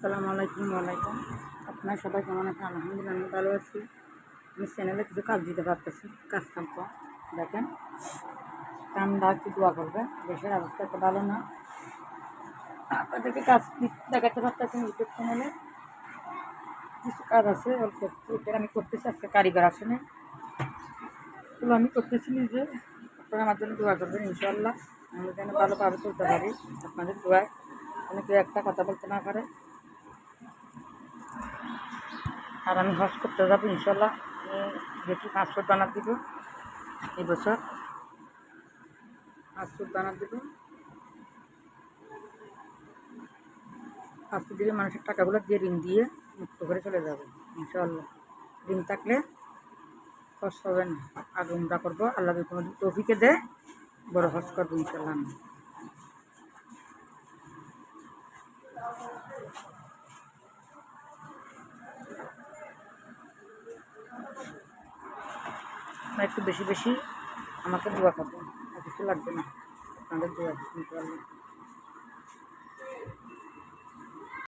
আসসালামু আলাইকুম, ওয়ালাইকুম। আপনার সবাই কেমন আছেন? আলহামদুলিল্লাহ, আমি ভালো আছি। আমি চ্যানেলে কিছু কাজ দিতে পারতেছি, কাজ কাম কম দেখেন কামটা একটু দোয়া করবে? দেশের অবস্থা তো ভালো না। আপনাদেরকে কাজ দেখাতে পারতেছি ইউটিউব চ্যানেলে কিছু কাজ আছে, অল্প এটা আমি করতেছি, আজকে কারিগর আছে আসেনি। এগুলো আমি করতেছি নিজে। আপনারা আমার জন্য দোয়া করবেন ইনশাল্লাহ আমি যেন ভালোভাবে চলতে পারি আপনাদের দোয়ায়। অনেকে একটা কথা বলতে না পারে। আর আমি হজ করতে যাব ইনশাল্লাহ। দেখি পাসপোর্ট বানার দিব এই বছর। পাসপোর্ট বানার দিব। পাসপোর্ট দিলে মানুষের টাকাগুলো দিয়ে ঋণ দিয়ে মুক্ত করে চলে যাবে ইনশাল্লাহ। ঋণ থাকলে কষ্ট হবে না। আর উমরা করব, আল্লাহ কোনো তৌফিকে দেয়, বড় হজ করব ইনশাল্লাহ আমি। আপনারা একটু বেশি বেশি আমাকে দোয়া করবেন। আর কিছু লাগবে না। আপনাদের দোয়া। ইনশাল্লাহ